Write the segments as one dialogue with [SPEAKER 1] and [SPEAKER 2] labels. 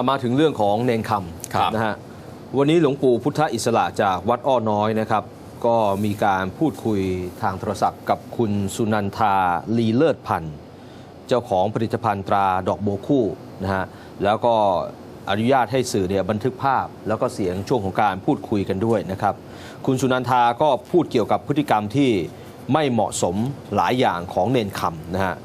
[SPEAKER 1] เอามาถึงเรื่องของเนนค
[SPEAKER 2] ครับำ
[SPEAKER 1] นะฮะวันนี้หลวงปู่พุทธอิสระจากวัดอ้อน้อยนะครับ ก็มีการพูดคุยทางโทรศัพท์กับคุณสุนันทาลีเลิศพันธ์เจ้าของผลิตภัณฑ์ตราดอกโบวคู่นะฮะแล้วก็อนุญาตให้สื่อเนี่ยบันทึกภาพ แล้วก็เสียงช่วงของการพูดคุยกันด้วยนะครับ คุณสุนันทาก็พูดเกี่ยวกับพฤติกรรมที่ไม่เหมาะสมหลายอย่างของเนนคำนะฮะ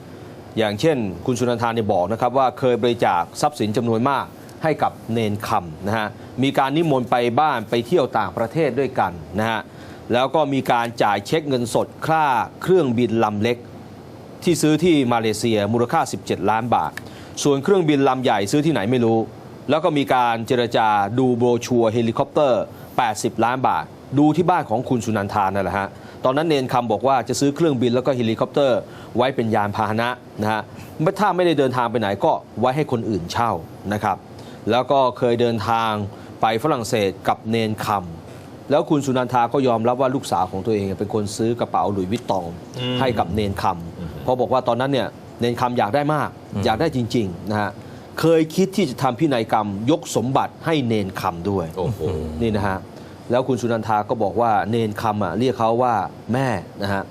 [SPEAKER 1] อย่างเช่น คุณสุนันทาเนี่ยบอกนะครับว่าเคยบริจาคทรัพย์สินจำนวนมาก ให้กับเนนคำนะฮะมีการนิมนต์ไปบ้านไปเที่ยวต่างประเทศด้วยกันนะฮะแล้วก็มีการจ่ายเช็คเงินสดค่าเครื่องบินลำเล็ก ที่ซื้อที่มาเลเซียมูลค่า 17 ล้านบาท ส่วนเครื่องบินลำใหญ่ซื้อที่ไหนไม่รู้ แล้วก็มีการเจรจาดูโบรชัวเฮลิคอปเตอร์ 80 ล้านบาท ดูที่บ้านของคุณสุนันทานั่นแหละฮะตอนนั้นเนนคำบอกว่าจะซื้อเครื่องบินแล้วก็เฮลิคอปเตอร์ ไว้เป็นยานพาหนะนะฮะถ้าไม่ได้เดินทางไปไหนก็ไว้ให้คนอื่นเช่านะครับ แล้วก็เคยเดินทางไปฝรั่งเศสกับเนนคำแล้วคุณสุนันทาก็ยอมรับว่าลูกสาวของตัวเองเป็นคนซื้อกระเป๋าหลุยส์วิตตอง
[SPEAKER 2] อืม
[SPEAKER 1] ให้กับเนนคำเพราะบอกว่าตอนนั้นเนี่ยเนนคำอยากได้มาก อยากได้จริงๆนะฮะเคยคิดที่จะทำพินัยกรรมยกสมบัติให้เนนคำด้วย
[SPEAKER 2] โอ้โห
[SPEAKER 1] นี่นะฮะแล้วคุณสุนันทาก็บอกว่าเนนคำอะเรียกเขาว่าแม่นะฮะ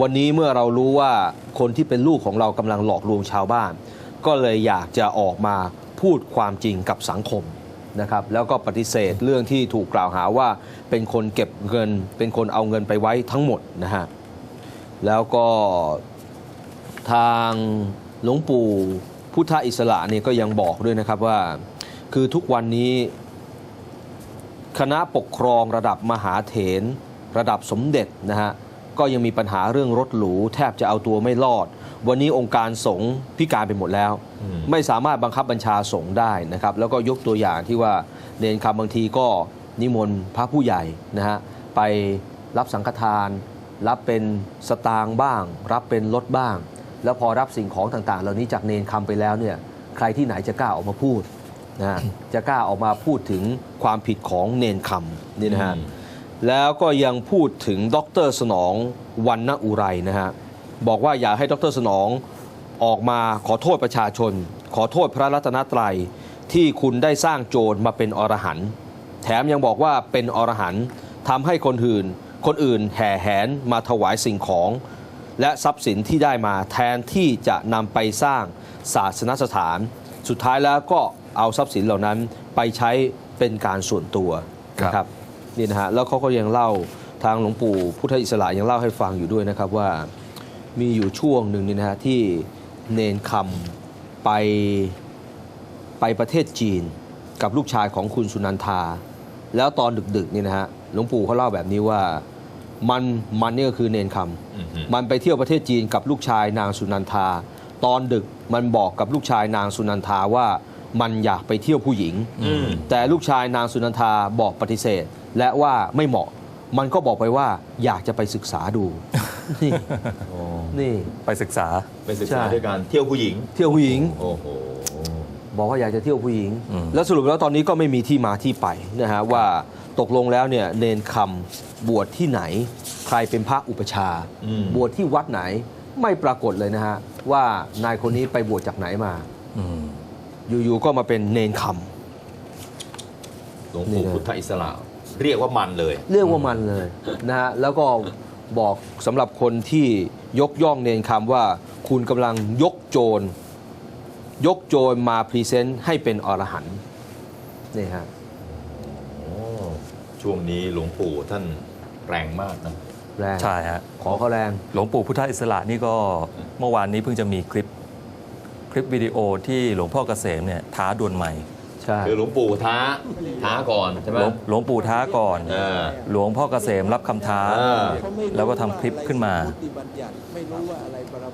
[SPEAKER 1] วันนี้เมื่อเรารู้ว่าคนที่เป็นลูกของเรากำลังหลอกลวงชาวบ้าน ก็เลยอยากจะออกมา พูดความจริงกับสังคมนะครับแล้วก็ปฏิเสธเรื่องที่ถูกกล่าวหาว่าเป็นคนเก็บเงิน เป็นคนเอาเงินไปไว้ทั้งหมดนะฮะแล้วก็ทางหลวงปู่พุทธอิสระเนี่ยก็ยังบอกด้วยนะครับว่า คือทุกวันนี้คณะปกครองระดับมหาเถรระดับสมเด็จนะฮะ ก็ยังมีปัญหาเรื่องรถหรูแทบจะเอาตัวไม่รอด วันนี้องค์การสงฆ์พิการไปหมดแล้ว
[SPEAKER 2] อืม
[SPEAKER 1] ไม่สามารถบังคับบัญชาสงฆ์ได้นะครับ แล้วก็ยกตัวอย่างที่ว่าเนนคำบางทีก็นิมนต์พระผู้ใหญ่นะฮะไปรับสังฆทาน รับเป็นสตางค์บ้าง รับเป็นรถบ้าง แล้วพอรับสิ่งของต่างๆ เหล่านี้จากเนนคำไปแล้วเนี่ยใครที่ไหนจะกล้าออกมาพูดนะฮะจะกล้าออกมาพูดถึงความผิดของเนนคำนี่นะฮะ
[SPEAKER 2] อืม
[SPEAKER 1] แล้วก็ยังพูดถึงดรสนองวันณอุไรนะฮะบอกว่าอยากให้ดรสนองออกมาขอโทษประชาชน ขอโทษพระรัตนตรัยที่คุณได้สร้างโจรมาเป็นอรหันต์แถมยังบอกว่าเป็นอรหันต์ทำให้คนอื่น คนอื่นแห่แหนมาถวายสิ่งของ และทรัพย์สินที่ได้มาแทนที่จะนำไปสร้างศาสนสถาน สุดท้ายแล้วก็เอาทรัพย์สินเหล่านั้นไปใช้เป็นการส่วนตัว
[SPEAKER 3] ครับ
[SPEAKER 1] นะครับ นี่นะฮะแล้วเขาก็ยังเล่าทางหลวงปู่พุทธอิสระยังเล่าให้ฟังอยู่ด้วยนะครับว่ามีอยู่ช่วงหนึ่งนี่นะฮะที่เนนคำไปไปประเทศจีนกับลูกชายของคุณสุนันทา แล้วตอนดึกๆนี่นะฮะหลวงปู่เขาเล่าแบบนี้ว่ามันมันนี่ก็คือเนนคำ
[SPEAKER 2] อือฮึ
[SPEAKER 1] มันไปเที่ยวประเทศจีนกับลูกชายนางสุนันทา ตอนดึกมันบอกกับลูกชายนางสุนันทาว่ามันอยากไปเที่ยวผู้หญิง
[SPEAKER 2] อืม
[SPEAKER 1] แต่ลูกชายนางสุนันทาบอกปฏิเสธ และว่าไม่เหมาะ มันก็บอกไปว่าอยากจะไปศึกษาดู นี่
[SPEAKER 2] โอ้
[SPEAKER 1] นี่
[SPEAKER 3] ไปศึกษา
[SPEAKER 2] ไปศึกษา
[SPEAKER 1] ใช่
[SPEAKER 2] ด้วยการเที่ยวผู้หญิง
[SPEAKER 1] เที่ยวผู้หญิง
[SPEAKER 2] โอ้โห
[SPEAKER 1] บอกว่าอยากจะเที่ยวผู้หญิง
[SPEAKER 3] อืม
[SPEAKER 1] แล้วสรุปแล้วตอนนี้ก็ไม่มีที่มาที่ไปนะฮะว่าตกลงแล้วเนี่ยเนนคำบวชที่ไหน ใครเป็นพระอุปชฌาย์
[SPEAKER 2] อืม
[SPEAKER 1] บวชที่วัดไหนไม่ปรากฏเลยนะฮะ ว่านายคนนี้ไปบวชจากไหนมา
[SPEAKER 3] อืม
[SPEAKER 1] อยู่ๆก็มาเป็นเนนค
[SPEAKER 2] หลวง
[SPEAKER 1] นี่
[SPEAKER 2] ปู่
[SPEAKER 1] นะ
[SPEAKER 2] พุทธอิสระ เรียกว่ามันเลยำ
[SPEAKER 1] เรียกว่ามันเลยนะฮะแล้วก็บอกสำหรับคนที่ยกย่องเนนคำว่า คุณกำลังยกโจร ยกโจรมาพรีเซนต์ให้เป็นอรหันต์นี่ฮะ
[SPEAKER 2] โอ้ช่วงนี้หลวงปู่ท่านแรงมากนะ
[SPEAKER 1] แรง
[SPEAKER 3] ใช่ฮะ
[SPEAKER 1] ขอเขาแรง
[SPEAKER 3] หลวงปู่พุทธอิสระนี่ก็เมื่อวานนี้เพิ่งจะมีคลิป คลิปวิดีโอที่หลวงพ่อเกษมเนี่ยท้าดวลใหม่
[SPEAKER 1] ใช่
[SPEAKER 2] คือหลวงปู่ท้าท้าก่อนใช่ไหม
[SPEAKER 3] หลวงหลวงปู่ท้าก่อน
[SPEAKER 2] เออ
[SPEAKER 3] หลวงพ่อเกษมรับคำท้า
[SPEAKER 2] เออ
[SPEAKER 3] แล้วก็ทำคลิปขึ้นมา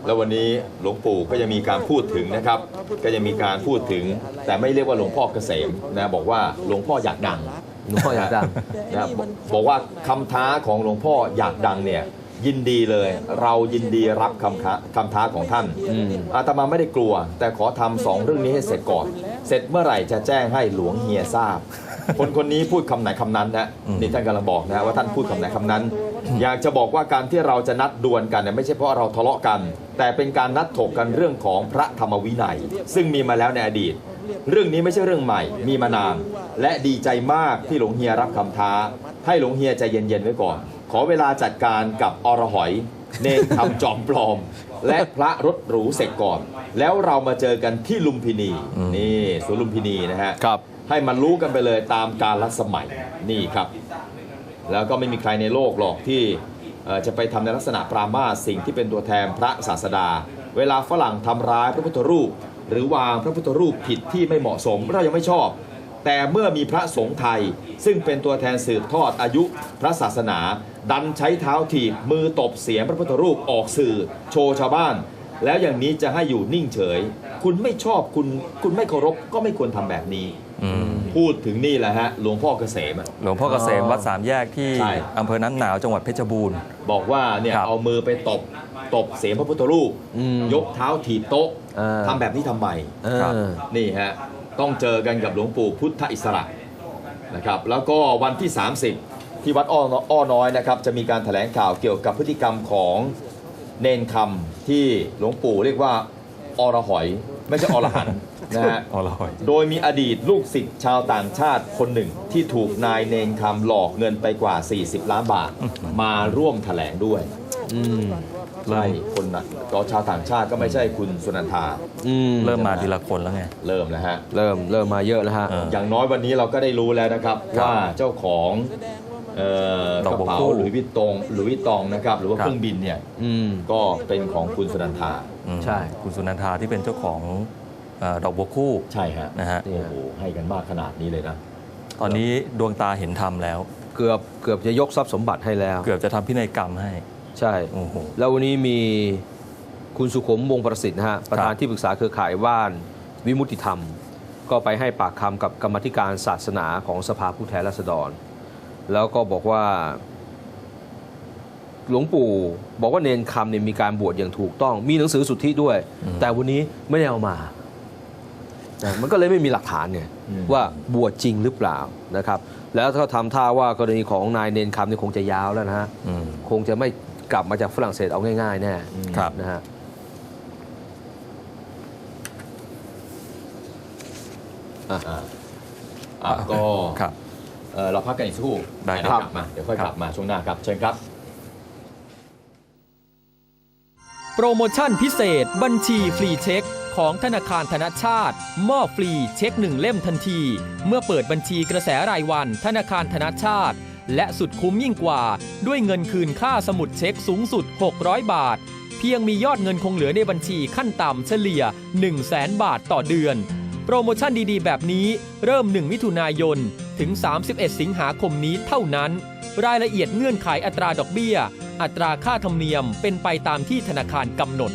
[SPEAKER 2] แล้ววันนี้หลวงปู่ก็ยังมีการพูดถึงนะครับ ก็ยังมีการพูดถึง แต่ไม่เรียกว่าหลวงพ่อเกษมนะบอกว่าหลวงพ่ออยากดัง
[SPEAKER 1] หลวงพ่ออยากดัง
[SPEAKER 2] นะบอกบอกว่าคำท้าของหลวงพ่ออยากดังเนี่ย ยินดีเลย เรายินดีรับคำท้าคำท้าของท่าน
[SPEAKER 1] อืม
[SPEAKER 2] อาตมาไม่ได้กลัว แต่ขอทำสองเรื่องนี้ให้เสร็จก่อน เสร็จเมื่อไหร่จะแจ้งให้หลวงเฮียทราบ คนคนนี้พูดคำไหนคำนั้นนะ
[SPEAKER 3] อืม
[SPEAKER 2] นี่ท่านกำลังบอกนะว่าท่านพูดคำไหนคำนั้น อยากจะบอกว่าการที่เราจะนัดดวลกันเนี่ยไม่ใช่เพราะเราทะเลาะกัน แต่เป็นการนัดถกกันเรื่องของพระธรรมวินัย ซึ่งมีมาแล้วในอดีตเรื่องนี้ไม่ใช่เรื่องใหม่ มีมานาน และดีใจมากที่หลวงเฮียรับคำท้า ให้หลวงเฮียใจเย็นๆไว้ก่อน ขอเวลาจัดการกับอรหอย เนนคำจอมปลอม และพระรถหรูเสร็จก่อน แล้วเรามาเจอกันที่ลุมพินี นี่สวนลุมพินีนะฮะ
[SPEAKER 1] ครับ
[SPEAKER 2] ให้มันรู้กันไปเลยตามกาลสมัยนี่ครับ แล้วก็ไม่มีใครในโลกหรอกที่เอ่อจะไปทำในลักษณะปรามาสสิ่งที่เป็นตัวแทนพระศาสดา เวลาฝรั่งทำร้ายพระพุทธรูป หรือวางพระพุทธรูปผิดที่ไม่เหมาะสมเรายังไม่ชอบ แต่เมื่อมีพระสงฆ์ไทย ซึ่งเป็นตัวแทนสืบทอดอายุพระศาสนา ดันใช้เท้าถีบมือตบเสียงพระพุทธรูปออกสื่อ โชว์ชาวบ้าน แล้วอย่างนี้จะให้อยู่นิ่งเฉย คุณไม่ชอบคุณคุณไม่เคารพก็ไม่ควรทำแบบนี้
[SPEAKER 3] อืม
[SPEAKER 2] พูดถึงนี่แหละฮะหลวงพ่อเกษมอะ
[SPEAKER 3] หลวงพ่อเกษม
[SPEAKER 1] อ๋อ
[SPEAKER 3] วัดสามแยกที่
[SPEAKER 2] ใช่
[SPEAKER 3] อำเภอน้ำหนาวจังหวัดเพชรบูรณ์
[SPEAKER 2] บอกว่าเนี่ย
[SPEAKER 3] ครับ
[SPEAKER 2] เอามือไปตบตบเสียงพระพุทธรูป
[SPEAKER 1] อืม
[SPEAKER 2] ยกเท้าถีบโต๊ะ
[SPEAKER 1] อ่า
[SPEAKER 2] ทำแบบนี้ทำไม
[SPEAKER 1] เออ
[SPEAKER 3] ครับ
[SPEAKER 2] นี่ฮะต้องเจอกันกับหลวงปู่พุทธอิสระ นะครับแล้วก็วันที่ 30 ที่วัดอ้ออ้อน้อยนะครับจะมีการแถลงข่าวเกี่ยวกับพฤติกรรมของเนนคำที่หลวงปู่เรียกว่าอรหอย ไม่ใช่อรหันต์นะฮะ
[SPEAKER 3] อร่อย
[SPEAKER 2] โดยมีอดีตลูกศิษย์ชาวต่างชาติคนหนึ่งที่ถูกนายเนนคำหลอกเงินไปกว่า 40 ล้านบาท มาร่วมแถลงด้วย
[SPEAKER 1] อืม
[SPEAKER 2] ใช่คนนะก็ชาวต่างชาติก็ไม่ใช่คุณสุนันทา
[SPEAKER 1] อืม
[SPEAKER 3] เริ่มมาทีละคนแล้วไง
[SPEAKER 2] เริ่มแล้วฮะ
[SPEAKER 1] เริ่มเริ่มมาเยอะแล้วฮะ
[SPEAKER 3] เออ
[SPEAKER 2] อย่างน้อยวันนี้เราก็ได้รู้แล้วนะครับ
[SPEAKER 3] ครับ
[SPEAKER 2] ว่าเจ้าของเอ่อ
[SPEAKER 3] ดอก
[SPEAKER 2] กระ
[SPEAKER 3] บัว
[SPEAKER 2] เป๋า
[SPEAKER 3] คู่
[SPEAKER 2] หรือวิตตงหรือวิตตองนะครับ หรือว่า
[SPEAKER 3] ครับ
[SPEAKER 2] เครื่องบินเนี่ย
[SPEAKER 1] อืม
[SPEAKER 2] ก็เป็นของคุณสุนันทา
[SPEAKER 3] อืม
[SPEAKER 1] ใช่
[SPEAKER 3] คุณสุนันทาที่เป็นเจ้าของเอ่อดอกบัวคู่
[SPEAKER 2] ใช่ฮะ
[SPEAKER 3] นะฮะ
[SPEAKER 2] โอ้โหให้กันมากขนาดนี้เลยนะ
[SPEAKER 3] ตอนนี้ดวงตาเห็นธรรมแล้ว
[SPEAKER 1] เกือบเกือบจะยกทรัพย์สมบัติให้แล้ว
[SPEAKER 3] เกือบจะทำพินัยกรรมให้
[SPEAKER 1] ใช่
[SPEAKER 3] โอ้โห
[SPEAKER 1] แล้ววันนี้มีคุณสุขมวงศ์ประสิทธิ์นะฮะประธานที่ปรึกษาเครือข่ายว่านวิมุติธรรม ก็ไปให้ปากคำกับกรรมาธิการศาสนาของสภาผู้แทนราษฎร แล้วก็บอกว่า หลวงปู่บอกว่าเนนคำเนี่ยมีการบวชอย่างถูกต้อง มีหนังสือสุทธิด้วย
[SPEAKER 3] อืม
[SPEAKER 1] แต่วันนี้ไม่ได้เอามานะมันก็เลยไม่มีหลักฐานเนี่ย
[SPEAKER 2] อืม
[SPEAKER 1] ว่าบวชจริงหรือเปล่านะครับ แล้วก็ทำท่าว่ากรณีของนายเนนคำเนี่ยคงจะยาวแล้วนะฮะ
[SPEAKER 3] อืม
[SPEAKER 1] คงจะไม่ กลับมาจากฝรั่งเศสเอาง่ายๆแน่
[SPEAKER 3] ครับ
[SPEAKER 1] นะฮะ
[SPEAKER 2] อะอะก็
[SPEAKER 3] ครับ
[SPEAKER 2] เอ่อเราพักกันอีกสักครู่
[SPEAKER 3] ได้
[SPEAKER 2] เยว
[SPEAKER 3] ครับ
[SPEAKER 2] กลับมาเดี๋ยวค่อย
[SPEAKER 3] ครับ
[SPEAKER 2] กลับมาช่วงหน้าครับ เชิญครับ
[SPEAKER 4] โปรโมชั่นพิเศษ บัญชีฟรีเช็ค ของธนาคารธนชาติมอบฟรีเช็คหนึ่งเล่มทันที เมื่อเปิดบัญชีกระแสรายวันธนาคารธนชาติ และสุดคุ้มยิ่งกว่า ด้วยเงินคืนค่าสมุดเช็คสูงสุด 600 บาท เพียงมียอดเงินคงเหลือในบัญชีขั้นต่ำเฉลี่ย 1 0 0 0 0แบาทต่อเดือน โปรโมชั่นดีๆ แบบนี้เริ่ม 1 มิถุนายน ถึง 31 สิงหาคมนี้เท่านั้น รายละเอียดเงื่อนไขอัตราดอกเบี้ย อัตราค่าธรรมเนียมเป็นไปตามที่ธนาคารกำหนด